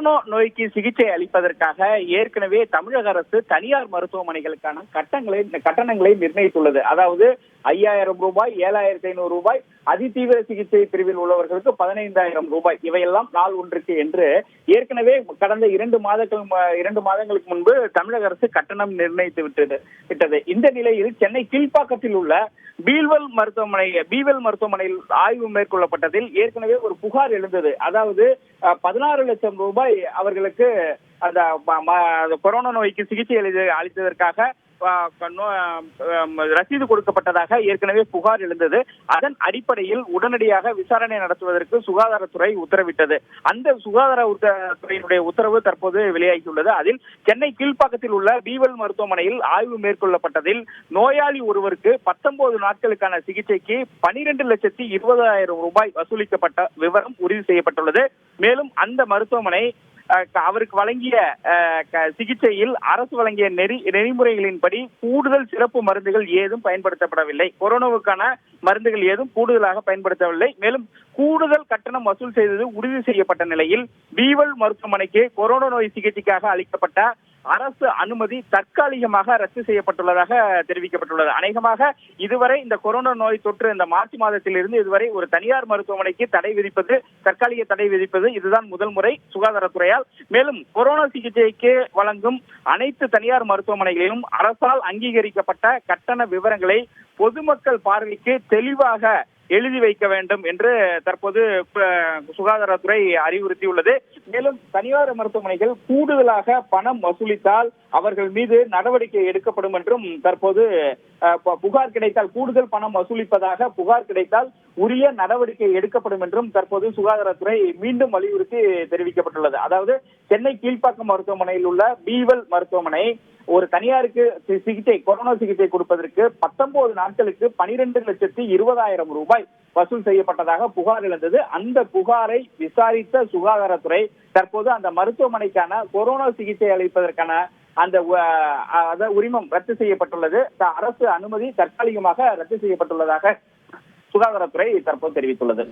Corona நோய்க்கு சிகிச்சை அளிப்பதற்காக ஏற்கனவே தமிழக அரசு தனியார் மருத்துவமனைகளுக்கான கட்டங்களை கட்டணங்களை நிர்ணயித்துள்ளது. அதாவது ஐயாயிரம் ரூபாய் ஏழாயிரத்தி ஐநூறு ரூபாய் அதிதீவிர சிகிச்சை பிரிவில் உள்ளவர்களுக்கு பதினைந்தாயிரம் ரூபாய். இவையெல்லாம் நாள் ஒன்றுக்கு என்று ஏற்கனவே கடந்த இரண்டு மாதங்கள் இரண்டு மாதங்களுக்கு முன்பு தமிழக அரசு கட்டணம் நிர்ணயித்து விட்டது விட்டது. இந்த நிலையில் சென்னை கீழ்ப்பாக்கத்தில் உள்ள பீல்வெல் மருத்துவமனை பீவெல் மருத்துவமனையில் ஆய்வு மேற்கொள்ளப்பட்டதில் ஏற்கனவே ஒரு புகார் எழுந்தது. அதாவது பதினாறு லட்சம் ரூபாய் அவர்களுக்கு அந்த கொரோனா நோய்க்கு சிகிச்சை அளி- அளித்ததற்காக ரசீது கொடுக்கப்பட்டதாக ஏற்கனவே புகார் எழுந்தது. அதன் அடிப்படையில் உடனடியாக விசாரணை நடத்துவதற்கு சுகாதாரத்துறை உத்தரவிட்டது. அந்த சுகாதார துறையினுடைய உத்தரவு தற்போது வெளியாகியுள்ளது. அதில் சென்னை கீழ்ப்பாக்கத்தில் உள்ள பீவல் மருத்துவமனையில் ஆய்வு மேற்கொள்ளப்பட்டதில் நோயாளி ஒருவருக்கு பத்தொன்பது நாட்களுக்கான சிகிச்சைக்கு பனிரெண்டு லட்சத்தி இருபதாயிரம் ரூபாய் வசூலிக்கப்பட்ட விவரம் உறுதி செய்யப்பட்டுள்ளது. மேலும் அந்த மருத்துவமனை அவருக்கு வழங்கிய க- சிகிச்சையில் அரசு வழங்கிய நெறி நெறிமுறைகளின்படி கூடுதல் சிறப்பு மருந்துகள் ஏதும் பயன்படுத்தப்படவில்லை. கொரோனாவுக்கான மருந்துகள் ஏதும் கூடுதலாக பயன்படுத்தவில்லை. மேலும் கூடுதல் கட்டணம் வசூல் செய்தது உறுதி செய்யப்பட்ட நிலையில் பீவல் மருத்துவமனைக்கு கொரோனா நோய் சிகிச்சைக்காக அளிக்கப்பட்ட அரசு அனுமதி தற்காலிகமாக ரத்து செய்யப்பட்டுள்ளதாக தெரிவிக்கப்பட்டுள்ளது. அநேகமாக இதுவரை இந்த கொரோனா நோய் தொற்று இந்த மார்ச் மாதத்திலிருந்து இதுவரை ஒரு தனியார் மருத்துவமனைக்கு தடை விதிப்பது தற்காலிக தடை விதிப்பது இதுதான் முதல் முறை சுகாதாரத்துறையால். மேலும் கொரோனா சிகிச்சைக்கு வழங்கும் அனைத்து தனியார் மருத்துவமனைகளிலும் அரசால் அங்கீகரிக்கப்பட்ட கட்டண விவரங்களை பொதுமக்கள் பார்வைக்கு தெளிவாக எழுதி வைக்க வேண்டும் என்று தற்போது சுகாதாரத்துறை அறிவுறுத்தியுள்ளது. மேலும் தனியார் மருத்துவமனைகள் கூடுதலாக பணம் வசூலித்தால் அவர்கள் மீது நடவடிக்கை எடுக்கப்படும் என்றும் தற்போது பு- புகார் கிடைத்தால் கூடுதல் பணம் வசூலிப்பதாக புகார் கிடைத்தால் உரிய நடவடிக்கை எடுக்கப்படும் என்றும் தற்போது சுகாதாரத்துறை மீண்டும் வலியுறுத்தி தெரிவிக்கப்பட்டுள்ளது. அதாவது சென்னை கீழ்ப்பாக்கம் மருத்துவமனையில் உள்ள பீவல் மருத்துவமனை ஒரு தனியாருக்கு சிகிச்சை கொரோனா சிகிச்சை கொடுப்பதற்கு பத்தொன்பது நாட்களுக்கு பனிரெண்டு லட்சத்தி இருபதாயிரம் ரூபாய் வசூல் செய்யப்பட்டதாக புகார் எழுந்தது. அந்த புகாரை விசாரித்த சுகாதாரத்துறை தற்போது அந்த மருத்துவமனைக்கான கொரோனா சிகிச்சை அளிப்பதற்கான அந்த அத உரிமம் ரத்து செய்யப்பட்டுள்ளது. அரசு அனுமதி தற்காலிகமாக ரத்து செய்யப்பட்டுள்ளதாக சுகாதாரத்துறை தற்போது தெரிவித்துள்ளது.